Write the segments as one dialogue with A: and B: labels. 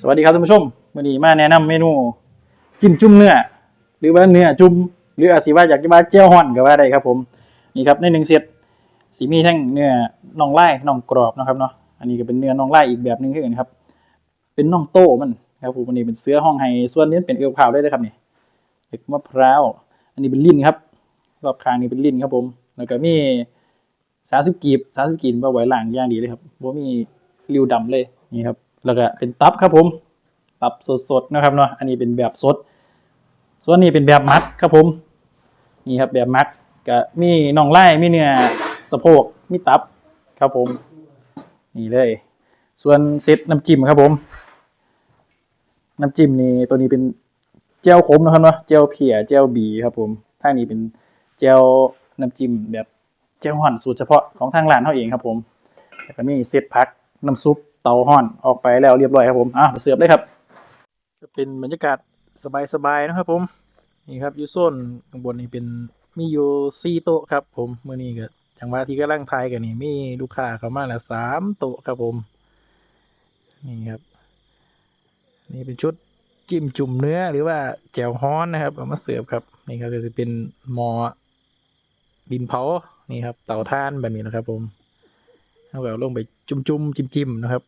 A: สวัสดีครับท่านผู้ชมวันนี้มาแนะนำเมนูจิ้มจุ่มเนื้อหรือว่าเนื้อจุ่มหรืออาจสิว่าอยากจะว่าเจียวห่อนก็ว่าได้ครับผมนี่ครับในหนึ่งเซตสีมีทั้งเนื้อน่องไล่น่องกรอบนะครับเนาะอันนี้ก็เป็นเนื้อน่องไล่อีกแบบหนึงคือกันครับ เป็นน่องโต้มันครับผมอันนี้เป็นเสื้อห้องไฮส่วนนี้เป็นเอวขาวได้เลยครับนี่เอกมะพร้าวอันนี้เป็นลิ้นครับ รอบคางนี่เป็นลิ้นครับผมแล้วก็มีสาสิบกีบสาสิบกีบมาไว้หลังย่างดีเลยครับบ่ามีริวดำเลยนี่ครับ แล้วก็เป็นตับครับผมตับสดๆนะครับเนาะอันนี้เป็นแบบสด ส่วนนี้เป็นแบบมัดครับผม นี่ครับแบบมัดก็มีน่องไล่มีเนื้อสะโพกมีตับครับผม นี่เลย ส่วนเซตน้ำจิ้มครับผม น้ำจิ้มนี่ตัวนี้เป็นเจลขมนะครับเนาะเจลเพียเจลบีครับผมทางนี้เป็นเจลน้ำจิ้มแบบเจลห่อนสูตรเฉพาะของทางร้านเขาเองครับผมแล้วก็มีเซตพักน้ำซุป เตาห่อนออกไปแล้วเรียบร้อยครับผมอะมาเสิร์ฟเลยครับจะเป็นบรรยากาศสบายๆนะครับผมนี่ครับยูโซนข้างบนนี่เป็นมีอยู่สี่โต๊ะครับ ผมเมื่อนี้ก็จังหวะที่กำลังทายกันนี่มีลูกค้าเข้ามาแล้วสามโต๊ะครับผมนี่ครับ นี่เป็นชุดจิ้มจุ่มเนื้อหรือว่าแจ่วฮ้อนนะครับเอามาเสิร์ฟครับนี่ครับจะเป็นหมอดินเผานี่ครับเตาถ่านแบบนี้นะครับผม เอาแบบลงไปจุ่มจุ่มจิ้มจิ้มๆนะครับ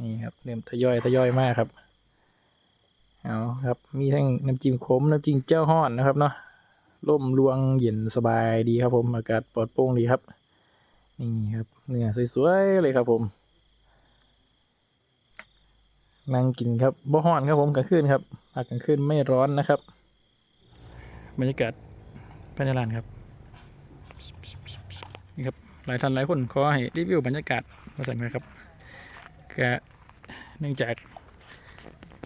A: นี่ครับเริ่มทยอยทยอยมากครับ เอาครับ มีทั้งน้ำจิ้มขมน้ำจิ้มเจ้าห้อนนะครับเนาะร่มรวงเย็นสบายดีครับ ผมอากาศปลอดโปร่งดีครับ นี่ครับเนื้อสวยๆเลยครับผมนั่งกินครับบ่ฮ้อนครับผมกลางคืนครับอากลางคืนไม่ร้อนนะครับ บรรยากาศภายในร้านครับนี่ครับ หลายท่านหลายคนขอให้รีวิวบรรยากาศมาสั่นนะครับก็เนื่องจาก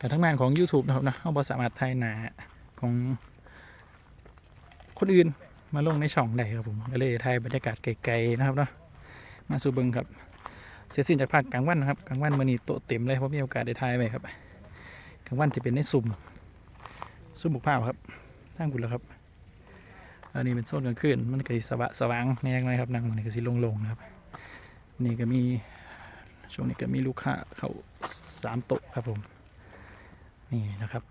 A: การทำงานของ YouTube นะครับนะเราบ่สามารถถ่ายหนาของคนอื่นมาลงในช่องได้ครับผมก็เลยถ่ายบรรยากาศไกลๆนะครับเนาะมาสู่เบิงครับ เสียสิ้นจากภาคกลางวันนะครับกลางวันมื่อนี้โตเต็มเลยเพราะมีโอกาสได้ถ่ายไปครับกลางวันจะเป็นในสุ่มสุ่มบุกผ้าครับสร้างกุลแล้วครับ นนี้เป็นโซนกลางคืนมันก็สิสว่างสว่างแน่เลยครับนั่งมันก็สิโล่งๆนะครับ นี่ก็มีช่วงนี้ก็มีลูกค้าเขาสามโต๊ะครับผม นี่นะครับ